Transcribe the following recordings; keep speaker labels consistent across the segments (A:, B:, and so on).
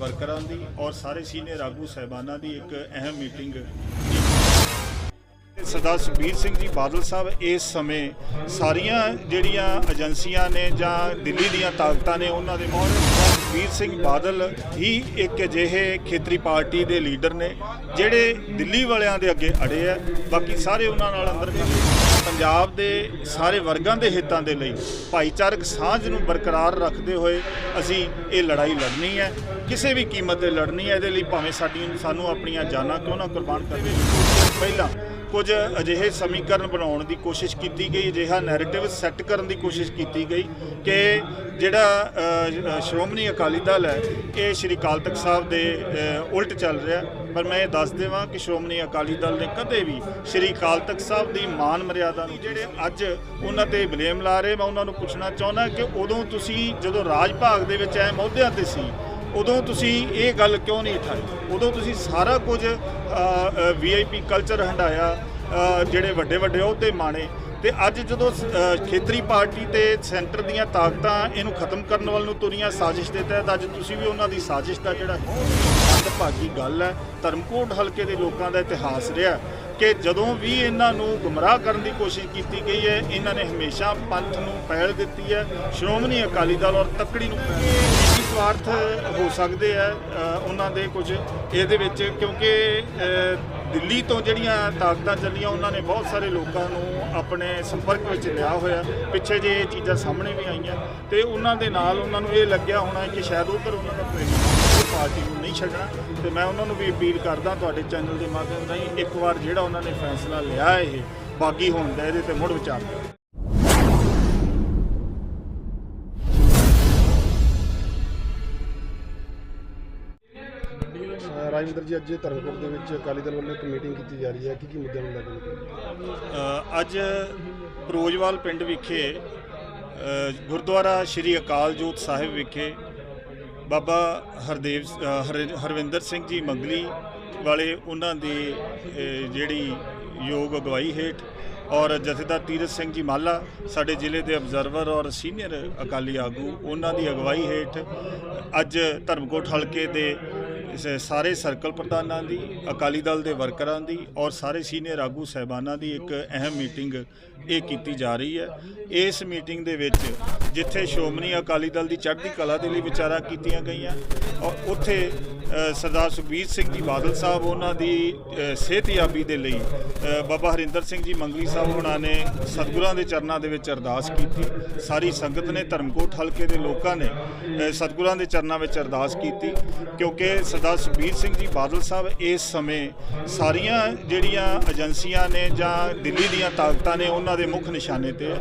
A: ਵਰਕਰਾਂ ਦੀ ਔਰ ਸਾਰੇ ਸੀਨੀਅਰ ਆਗੂ ਸਹਿਬਾਨਾਂ ਦੀ ਇੱਕ ਅਹਿਮ ਮੀਟਿੰਗ। ਸਰਦਾਰ ਸੁਖਬੀਰ ਸਿੰਘ ਜੀ ਬਾਦਲ ਸਾਹਿਬ, ਇਸ ਸਮੇਂ ਸਾਰੀਆਂ ਜਿਹੜੀਆਂ ਏਜੰਸੀਆਂ ਨੇ ਜਾਂ ਦਿੱਲੀ ਦੀਆਂ ਤਾਕਤਾਂ ਨੇ, ਉਹਨਾਂ ਦੇ ਮੋਹਰ ਸੁਖਬੀਰ ਸਿੰਘ ਬਾਦਲ ਹੀ ਇੱਕ ਅਜਿਹੇ ਖੇਤਰੀ ਪਾਰਟੀ ਦੇ ਲੀਡਰ ਨੇ, ਜਿਹੜੇ ਦਿੱਲੀ ਵਾਲਿਆਂ ਦੇ ਅੱਗੇ ਅੜੇ ਆ। ਬਾਕੀ ਸਾਰੇ ਉਹਨਾਂ ਨਾਲ ਅੰਦਰ ਪੰਜਾਬ ਦੇ ਸਾਰੇ ਵਰਗਾਂ ਦੇ ਹਿੱਤਾਂ ਦੇ ਲਈ ਭਾਈਚਾਰਕ ਸਾਂਝ ਨੂੰ ਬਰਕਰਾਰ ਰੱਖਦੇ ਹੋਏ ਅਸੀਂ ਇਹ ਲੜਾਈ ਲੜਨੀ ਹੈ, ਕਿਸੇ ਵੀ ਕੀਮਤ ਤੇ ਲੜਨੀ ਹੈ, ਇਹਦੇ ਲਈ ਭਾਵੇਂ ਸਾਡੀ ਸਾਨੂੰ ਆਪਣੀਆਂ ਜਾਨਾਂ ਕਿਉਂ ਨਾ ਕੁਰਬਾਨ ਕਰਵੇ ਪਹਿਲਾਂ ਕੁਝ ਅਜਿਹੇ ਸਮੀਕਰਨ ਬਣਾਉਣ ਦੀ ਕੋਸ਼ਿਸ਼ ਕੀਤੀ ਗਈ, ਅਜਿਹਾ ਨੈਰੇਟਿਵ ਸੈੱਟ ਕਰਨ ਦੀ ਕੋਸ਼ਿਸ਼ ਕੀਤੀ ਗਈ ਕਿ ਜਿਹੜਾ ਸ਼੍ਰੋਮਣੀ ਅਕਾਲੀ ਦਲ ਹੈ, ਇਹ ਸ਼੍ਰੀ ਅਕਾਲ ਤਖਤ ਸਾਹਿਬ ਦੇ ਉਲਟ ਚੱਲ ਰਿਹਾ ਪਰ ਮੈਂ ਇਹ ਦੱਸ ਦੇਵਾਂ ਕਿ ਸ਼੍ਰੋਮਣੀ ਅਕਾਲੀ ਦਲ ਨੇ ਕਦੇ ਵੀ ਸ਼੍ਰੀ ਅਕਾਲ ਤਖਤ ਸਾਹਿਬ ਦੀ ਮਾਨ ਮਰਿਆਦਾ ਨੂੰ ਜਿਹੜੇ ਅੱਜ ਉਹਨਾਂ ਤੇ ਬਲੇਮ ਲਾ ਰਹੇ, ਮੈਂ ਉਹਨਾਂ ਨੂੰ ਪੁੱਛਣਾ ਚਾਹੁੰਦਾ ਕਿ ਉਦੋਂ ਤੁਸੀਂ ਜਦੋਂ ਰਾਜ ਭਾਗ ਦੇ ਵਿੱਚ ਐ ਮੌਧਿਆਂ ਤੇ ਸੀ ਉਦੋਂ ਤੁਸੀਂ ਇਹ ਗੱਲ ਕਿਉਂ ਨਹੀਂ ਉਠਾਈ ਉਦੋਂ ਤੁਸੀਂ ਸਾਰਾ ਕੁਝ ਵੀਆਈਪੀ ਕਲਚਰ ਹੰਡਾਇਆ ਜਿਹੜੇ ਵੱਡੇ ਵੱਡੇ ਅਹੁਦੇ ਮਾਣੇ। ਤੇ ਅੱਜ ਜਦੋਂ ਖੇਤਰੀ ਪਾਰਟੀ ਤੇ ਸੈਂਟਰ ਦੀਆਂ ਤਾਕਤਾਂ ਇਹਨੂੰ ਖਤਮ ਕਰਨ ਵੱਲ ਨੂੰ ਤੁਰੀਆਂ ਸਾਜ਼ਿਸ਼ ਦੇ ਤਹਿਤ ਅੱਜ ਤੁਸੀਂ ਵੀ ਉਹਨਾਂ ਦੀ ਸਾਜ਼ਿਸ਼ ਦਾ ਜਿਹੜਾ ਭਾਗੀ ਗੱਲ ਹੈ, ਧਰਮਕੋਟ ਹਲਕੇ ਦੇ ਲੋਕਾਂ ਦਾ ਇਤਿਹਾਸ ਰਿਹਾ ਕਿ ਜਦੋਂ ਵੀ ਇਹਨਾਂ ਨੂੰ ਗੁੰਮਰਾਹ ਕਰਨ ਦੀ ਕੋਸ਼ਿਸ਼ ਕੀਤੀ ਗਈ ਹੈ, ਇਹਨਾਂ ਨੇ ਹਮੇਸ਼ਾ ਪੰਥ ਨੂੰ ਪਹਿਲ ਦਿੱਤੀ ਹੈ, ਸ਼੍ਰੋਮਣੀ ਅਕਾਲੀ ਦਲ ਔਰ ਤੱਕੜੀ ਨੂੰ ਪਹਿਲ ਸਵਾਰਥ ਹੋ ਸਕਦੇ ਆ ਉਹਨਾਂ ਦੇ ਕੁਝ ਇਹਦੇ ਵਿੱਚ, ਕਿਉਂਕਿ ਦਿੱਲੀ ਤੋਂ ਜਿਹੜੀਆਂ ਤਾਕਤਾਂ ਚੱਲੀਆਂ, ਉਹਨਾਂ ਨੇ ਬਹੁਤ ਸਾਰੇ ਲੋਕਾਂ ਨੂੰ ਆਪਣੇ ਸੰਪਰਕ ਵਿੱਚ ਲਿਆ ਹੋਇਆ। ਪਿੱਛੇ ਜੇ ਇਹ ਚੀਜ਼ਾਂ ਸਾਹਮਣੇ ਵੀ ਆਈਆਂ, ਤੇ ਉਹਨਾਂ ਦੇ ਨਾਲ ਉਹਨਾਂ ਨੂੰ ਇਹ ਲੱਗਿਆ ਹੋਣਾ ਕਿ ਸ਼ਾਇਦ ਉਧਰ ਉਹਨਾਂ ਦਾ ਪ੍ਰੇਮ ਪਾਰਟੀ ਨੂੰ ਨਹੀਂ ਛੱਡਣਾ। ਤੇ ਮੈਂ ਉਹਨਾਂ ਨੂੰ ਵੀ ਅਪੀਲ ਕਰਦਾ ਤੁਹਾਡੇ ਚੈਨਲ ਦੇ ਮਾਧਿਅਮ ਰਾਹੀਂ ਇੱਕ ਵਾਰ ਜਿਹੜਾ ਉਹਨਾਂ ਨੇ ਫੈਸਲਾ ਲਿਆ ਇਹ ਬਾਗੀ ਹੋਣ ਦਾ, ਇਹਦੇ ਤੇ ਮੁੜ ਵਿਚਾਰ ਕਰੋ।
B: ਰਾਜਿੰਦਰ ਜੀ, ਅੱਜ ਧਰਮਕੋਟ ਦੇ ਵਿੱਚ ਅਕਾਲੀ ਦਲ ਵੱਲੋਂ ਇੱਕ ਮੀਟਿੰਗ ਕੀਤੀ ਜਾ ਰਹੀ ਹੈ। ਕੀ ਕੀ ਮੁੱਦਿਆਂ ਨੂੰ ਲੈ ਕੇ
A: ਅੱਜ ਪ੍ਰੋਜਵਾਲ ਪਿੰਡ ਵਿਖੇ ਗੁਰਦੁਆਰਾ ਸ਼੍ਰੀ ਅਕਾਲ ਜੋਤ ਸਾਹਿਬ ਵਿਖੇ ਬਾਬਾ ਹਰਦੇਵ ਹਰ- ਹਰਵਿੰਦਰ ਸਿੰਘ ਜੀ ਮੰਗਲੀ ਵਾਲੇ ਉਹਨਾਂ ਦੀ ਜਿਹੜੀ ਯੋਗ ਅਗਵਾਈ ਹੇਠ ਔਰ ਜਥੇਦਾਰ ਤੀਰਥ ਸਿੰਘ ਜੀ ਮਾਲਾ, ਸਾਡੇ ਜ਼ਿਲ੍ਹੇ ਦੇ ਅਬਜ਼ਰਵਰ ਔਰ ਸੀਨੀਅਰ ਅਕਾਲੀ ਆਗੂ, ਉਹਨਾਂ ਦੀ ਅਗਵਾਈ ਹੇਠ ਅੱਜ ਧਰਮਕੋਟ ਹਲਕੇ ਦੇ ਸ, ਸਾਰੇ ਸਰਕਲ ਪ੍ਰਧਾਨਾਂ ਦੀ, ਅਕਾਲੀ ਦਲ ਦੇ ਵਰਕਰਾਂ ਦੀ ਔਰ ਸਾਰੇ ਸੀਨੀਅਰ ਆਗੂ ਸਹਿਬਾਨਾਂ ਦੀ ਇੱਕ ਅਹਿਮ ਮੀਟਿੰਗ ਇਹ ਕੀਤੀ ਜਾ ਰਹੀ ਹੈ। ਇਸ ਮੀਟਿੰਗ ਦੇ ਵਿੱਚ ਜਿੱਥੇ ਸ਼੍ਰੋਮਣੀ ਅਕਾਲੀ ਦਲ ਦੀ ਚੜ੍ਹਦੀ ਕਲਾ ਦੇ ਲਈ ਵਿਚਾਰਾਂ ਕੀਤੀਆਂ ਗਈਆਂ ਔਰ ਉੱਥੇ ਸਰਦਾਰ ਸੁਖਬੀਰ ਸਿੰਘ ਜੀ ਬਾਦਲ ਸਾਹਿਬ ਉਹਨਾਂ ਦੀ ਸਿਹਤਯਾਬੀ ਦੇ ਲਈ ਬਾਬਾ ਹਰਿੰਦਰ ਸਿੰਘ ਜੀ ਮੰਗਲੀ ਸਾਹਿਬ ਉਹਨਾਂ ਨੇ ਸਤਿਗੁਰਾਂ ਦੇ ਚਰਨਾਂ ਦੇ ਵਿੱਚ ਅਰਦਾਸ ਕੀਤੀ। ਸਾਰੀ ਸੰਗਤ ਨੇ ਧਰਮਕੋਟ ਹਲਕੇ ਦੇ ਲੋਕਾਂ ਨੇ ਸਤਿਗੁਰਾਂ ਦੇ ਚਰਨਾਂ ਵਿੱਚ ਅਰਦਾਸ ਕੀਤੀ ਕਿਉਂਕਿ ਸਰਦਾਰ ਸੁਖਬੀਰ ਸਿੰਘ ਜੀ ਬਾਦਲ ਸਾਹਿਬ ਇਸ ਸਮੇਂ ਸਾਰੀਆਂ ਜਿਹੜੀਆਂ ਏਜੰਸੀਆਂ ਨੇ ਜਾਂ ਦਿੱਲੀ ਦੀਆਂ ਤਾਕਤਾਂ ਨੇ ਉਹਨਾਂ ਦੇ ਮੁੱਖ ਨਿਸ਼ਾਨੇ ਤੇ ਹੈ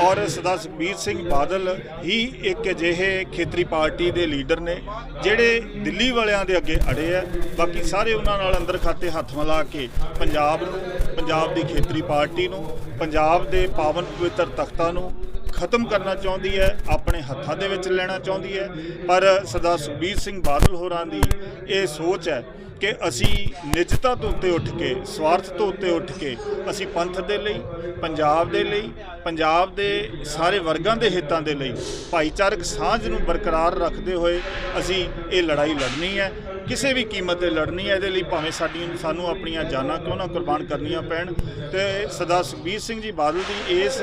A: ਔਰ ਸਰਦਾਰ ਸੁਖਬੀਰ ਸਿੰਘ ਬਾਦਲ ਹੀ ਇੱਕ ਅਜਿਹੇ ਖੇਤਰੀ ਪਾਰਟੀ ਦੇ ਲੀਡਰ ਨੇ, ਜਿਹੜੇ ਦਿੱਲੀ ਵਾਲੇ ਵਾਲਿਆਂ ਦੇ ਅੱਗੇ ਅੜੇ ਆ ਬਾਕੀ ਸਾਰੇ ਉਹਨਾਂ ਨਾਲ ਅੰਦਰ ਖਾਤੇ ਹੱਥ ਮਿਲਾ ਕੇ ਪੰਜਾਬ ਨੂੰ, ਪੰਜਾਬ ਦੀ ਖੇਤਰੀ ਪਾਰਟੀ ਨੂੰ, ਪੰਜਾਬ ਦੇ ਪਾਵਨ ਪਵਿੱਤਰ ਤਖਤਾਂ ਨੂੰ ਖਤਮ ਕਰਨਾ ਚਾਹੁੰਦੀ ਹੈ, ਆਪਣੇ ਹੱਥਾਂ ਦੇ ਵਿੱਚ ਲੈਣਾ ਚਾਹੁੰਦੀ ਹੈ। ਪਰ ਸਰਦਾਰ ਸੁਖਬੀਰ ਸਿੰਘ ਬਾਦਲ ਹੋਰਾਂ ਦੀ ਇਹ ਸੋਚ ਹੈ ਕਿ ਅਸੀਂ ਨਿੱਜਤਾ ਤੋਂ ਉੱਤੇ ਉੱਠ ਕੇ, ਸਵਾਰਥ ਤੋਂ ਉੱਤੇ ਉੱਠ ਕੇ ਅਸੀਂ ਪੰਥ ਦੇ ਲਈ, ਪੰਜਾਬ ਦੇ ਲਈ, ਪੰਜਾਬ ਦੇ ਸਾਰੇ ਵਰਗਾਂ ਦੇ ਹਿੱਤਾਂ ਦੇ ਲਈ ਭਾਈਚਾਰਕ ਸਾਂਝ ਨੂੰ ਬਰਕਰਾਰ ਰੱਖਦੇ ਹੋਏ ਅਸੀਂ ਇਹ ਲੜਾਈ ਲੜਨੀ ਹੈ। ਕਿਸੇ ਵੀ ਕੀਮਤ ਤੇ ਲੜਨੀ ਹੈ, ਇਹਦੇ ਲਈ ਭਾਵੇਂ ਸਾਡੀਆਂ, ਸਾਨੂੰ ਆਪਣੀਆਂ ਜਾਨਾਂ ਕਿਉਂ ਨਾ ਕੁਰਬਾਨ ਕਰਨੀਆਂ ਪੈਣ। ਤੇ ਸਰਦਾਰ ਸੁਖਬੀਰ ਸਿੰਘ ਜੀ ਬਾਦਲ ਦੀ ਇਸ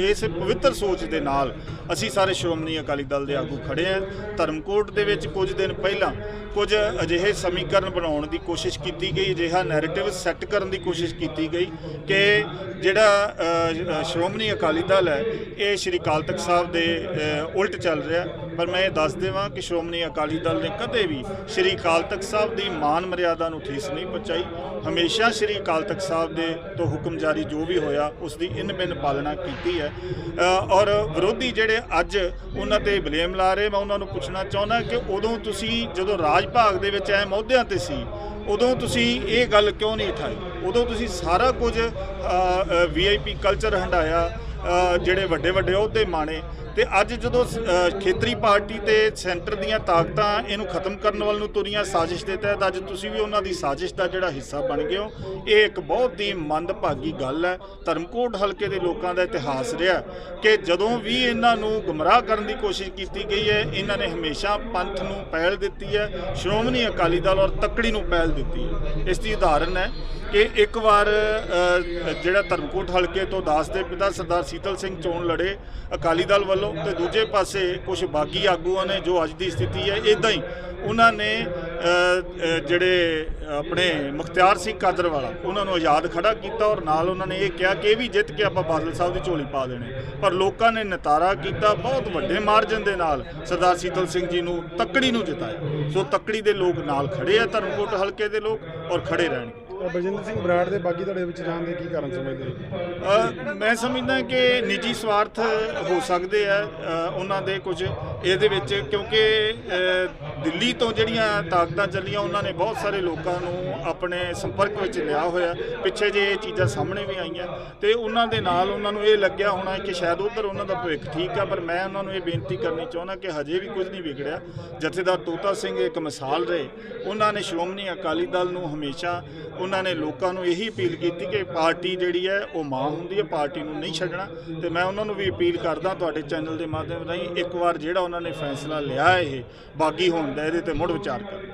A: ਇਸ ਪਵਿੱਤਰ ਸੋਚ ਦੇ ਨਾਲ ਅਸੀਂ ਸਾਰੇ ਸ਼੍ਰੋਮਣੀ ਅਕਾਲੀ ਦਲ ਦੇ ਆਗੂ ਖੜੇ ਆ ਧਰਮਕੋਟ ਦੇ ਵਿੱਚ ਕੁਝ ਦਿਨ ਪਹਿਲਾਂ ਕੁਝ ਅਜਿਹੇ ਸਮੀਕਰਨ ਬਣਾਉਣ ਦੀ ਕੋਸ਼ਿਸ਼ ਕੀਤੀ ਗਈ, ਅਜਿਹਾ ਨੈਰੇਟਿਵ ਸੈੱਟ ਕਰਨ ਦੀ ਕੋਸ਼ਿਸ਼ ਕੀਤੀ ਗਈ ਕਿ ਜਿਹੜਾ ਸ਼੍ਰੋਮਣੀ ਅਕਾਲੀ ਦਲ ਹੈ, ਇਹ ਸ਼੍ਰੀ ਅਕਾਲ ਤਖਤ ਸਾਹਿਬ ਦੇ ਉਲਟ ਚੱਲ ਰਿਹਾ ਪਰ ਮੈਂ ਇਹ ਦੱਸ ਦੇਵਾਂ ਕਿ ਸ਼੍ਰੋਮਣੀ ਅਕਾਲੀ ਦਲ ਨੇ ਕਦੇ ਵੀ ਸ਼੍ਰੀ ਅਕਾਲ ਤਖਤ ਸਾਹਿਬ ਦੀ ਮਾਨ ਮਰਿਆਦਾ ਨੂੰ ਠੇਸ ਨਹੀਂ ਪਹੁੰਚਾਈ। ਹਮੇਸ਼ਾ ਸ਼੍ਰੀ ਅਕਾਲ ਤਖਤ ਸਾਹਿਬ ਦੇ ਤੋਂ ਹੁਕਮ ਜਾਰੀ ਜੋ ਵੀ ਹੋਇਆ, ਉਸ ਦੀ ਇਨ ਬਿਨ ਪਾਲਣਾ ਕੀਤੀ ਹੈ। ਔਰ ਵਿਰੋਧੀ ਜਿਹੜੇ ਅੱਜ ਉਹਨਾਂ ਤੇ ਬਲੇਮ ਲਾ ਰਹੇ, ਮੈਂ ਉਹਨਾਂ ਨੂੰ ਪੁੱਛਣਾ ਚਾਹੁੰਦਾ ਕਿ ਉਦੋਂ ਤੁਸੀਂ ਜਦੋਂ ਰਾਜ ਭਾਗ ਦੇ ਵਿੱਚ ਐ ਮੌਧਿਆਂ ਤੇ ਸੀ। ਉਦੋਂ ਤੁਸੀਂ ਇਹ ਗੱਲ ਕਿਉਂ ਨਹੀਂ ਉਠਾਈ? ਉਦੋਂ ਤੁਸੀਂ ਸਾਰਾ ਕੁਝ ਵੀਆਈਪੀ ਕਲਚਰ ਹੰਡਾਇਆ ਜਿਹੜੇ ਵੱਡੇ ਵੱਡੇ ਅਹੁਦੇ ਮਾਣੇ ਤੇ ਅੱਜ ਜਦੋਂ ਖੇਤਰੀ ਪਾਰਟੀ ਤੇ ਸੈਂਟਰ ਦੀਆਂ ਤਾਕਤਾਂ ਇਹਨੂੰ ਖਤਮ ਕਰਨ ਵੱਲ ਨੂੰ ਤੁਰੀਆਂ ਸਾਜ਼ਿਸ਼ ਦੇ ਤਹਿਤ ਅੱਜ ਤੁਸੀਂ ਵੀ ਉਹਨਾਂ ਦੀ ਸਾਜ਼ਿਸ਼ ਦਾ ਜਿਹੜਾ ਹਿੱਸਾ ਬਣ ਗਏ ਹੋ, ਇਹ ਇੱਕ ਬਹੁਤ ਹੀ ਮੰਦਭਾਗੀ ਗੱਲ ਹੈ। ਧਰਮਕੋਟ ਹਲਕੇ ਦੇ ਲੋਕਾਂ ਦਾ ਇਤਿਹਾਸ ਰਿਹਾ ਕਿ ਜਦੋਂ ਵੀ ਇਹਨਾਂ ਨੂੰ ਗੁੰਮਰਾਹ ਕਰਨ ਦੀ ਕੋਸ਼ਿਸ਼ ਕੀਤੀ ਗਈ ਹੈ, ਇਹਨਾਂ ਨੇ ਹਮੇਸ਼ਾ ਪੰਥ ਨੂੰ ਪਹਿਲ ਦਿੱਤੀ ਹੈ, ਸ਼੍ਰੋਮਣੀ ਅਕਾਲੀ ਦਲ ਔਰ ਤੱਕੜੀ ਨੂੰ ਪਹਿਲ ਦਿੱਤੀ ਹੈ। ਇਸ ਦੀ ਉਦਾਹਰਨ ਹੈ ਕਿ ਇੱਕ ਵਾਰ ਜਿਹੜਾ ਧਰਮਕੋਟ ਹਲਕੇ ਤੋਂ ਦਾਸ ਦੇ ਪਿਤਾ ਸਰਦਾਰ ਸੀਤਲ ਸਿੰਘ ਚੋਣ ਲੜੇ, ਅਕਾਲੀ ਦਲ ਵੱਲੋਂ ਤੇ ਦੂਜੇ ਪਾਸੇ ਕੁਝ ਬਾਗੀ ਆਗੂਆਂ ਨੇ ਜੋ ਅੱਜ ਦੀ ਸਥਿਤੀ ਹੈ ਇਦਾਂ ਹੀ ਉਹਨਾਂ ਨੇ ਜਿਹੜੇ ਆਪਣੇ ਮੁਖਤਿਆਰ ਸਿੰਘ ਕਾਦਰ ਵਾਲਾ ਉਹਨਾਂ ਨੂੰ ਆਜ਼ਾਦ ਖੜਾ ਕੀਤਾ ਔਰ ਨਾਲ ਉਹਨਾਂ ਨੇ ਇਹ ਕਿਹਾ ਕਿ ਇਹ ਵੀ ਜਿੱਤ ਕੇ ਆਪਾਂ ਬਾਦਲ ਸਾਹਿਬ ਦੀ ਝੋਲੀ ਪਾ ਦੇਣੇ। ਪਰ ਲੋਕਾਂ ਨੇ ਨਤਾਰਾ ਕੀਤਾ, ਬਹੁਤ ਵੱਡੇ ਮਾਰਜਨ ਦੇ ਨਾਲ ਸਰਦਾਰ ਸੀਤਲ ਸਿੰਘ ਜੀ ਨੂੰ ਤੱਕੜੀ ਨੂੰ ਜਿਤਾਇਆ। ਸੋ ਤੱਕੜੀ ਦੇ ਲੋਕ ਨਾਲ ਖੜੇ ਆ ਧਰਮਕੋਟ ਹਲਕੇ ਦੇ ਲੋਕ ਔਰ ਖੜੇ ਰਹਿਣਗੇ।
B: ਬਲਜਿੰਦਰ ਸਿੰਘ ਬਰਾੜ ਦੇ ਬਾਗੀ ਧੜੇ ਵਿੱਚ ਜਾਣ ਦੇ ਕੀ ਕਾਰਨ ਸਮਝਦੇ ਹੋ?
A: ਮੈਂ ਸਮਝਦਾ ਕਿ ਨਿੱਜੀ ਸਵਾਰਥ ਹੋ ਸਕਦੇ ਆ ਉਹਨਾਂ ਦੇ ਕੁਝ ਇਹਦੇ ਵਿੱਚ ਕਿਉਂਕਿ ਦਿੱਲੀ ਤੋਂ ਜਿਹੜੀਆਂ ਤਾਕਤਾਂ ਚੱਲੀਆਂ, ਉਹਨਾਂ ਨੇ ਬਹੁਤ ਸਾਰੇ ਲੋਕਾਂ ਨੂੰ ਆਪਣੇ ਸੰਪਰਕ ਵਿੱਚ ਲਿਆ ਹੋਇਆ। ਪਿੱਛੇ ਜੇ ਇਹ ਚੀਜ਼ਾਂ ਸਾਹਮਣੇ ਵੀ ਆਈਆਂ। ਤੇ ਉਹਨਾਂ ਦੇ ਨਾਲ ਉਹਨਾਂ ਨੂੰ ਇਹ ਲੱਗਿਆ ਹੋਣਾ ਕਿ ਸ਼ਾਇਦ ਉਧਰ ਉਹਨਾਂ ਦਾ ਭਵਿੱਖ ਠੀਕ ਆ, ਪਰ ਮੈਂ ਉਹਨਾਂ ਨੂੰ ਇਹ ਬੇਨਤੀ ਕਰਨੀ ਚਾਹੁੰਦਾ ਕਿ ਹਜੇ ਵੀ ਕੁਝ ਨਹੀਂ ਵਿਗੜਿਆ। ਜਥੇਦਾਰ ਤੋਤਾ ਸਿੰਘ ਇੱਕ ਮਿਸਾਲ ਰਹੇ। ਉਹਨਾਂ ਨੇ ਸ਼੍ਰੋਮਣੀ ਅਕਾਲੀ ਦਲ ਨੂੰ ਹਮੇਸ਼ਾ ਉਹਨਾਂ ਨੇ ਲੋਕਾਂ ਨੂੰ ਇਹੀ ਅਪੀਲ ਕੀਤੀ ਕਿ ਪਾਰਟੀ ਜਿਹੜੀ ਹੈ, ਉਹ ਮਾਂ ਹੁੰਦੀ ਹੈ, ਪਾਰਟੀ ਨੂੰ ਨਹੀਂ ਛੱਡਣਾ। ਤੇ ਮੈਂ ਉਹਨਾਂ ਨੂੰ ਵੀ ਅਪੀਲ ਕਰਦਾ ਤੁਹਾਡੇ ਚੈਨਲ ਦੇ ਮਾਧਿਅਮ ਰਾਹੀਂ ਇੱਕ ਵਾਰ ਜਿਹੜਾ ਉਹਨਾਂ ਨੇ ਫੈਸਲਾ ਲਿਆ ਇਹ। ਬਾਗੀ ਹੋਣ ਦਾ ਇਹਦੇ ਤੇ ਮੁੜ ਵਿਚਾਰ ਕਰਨ।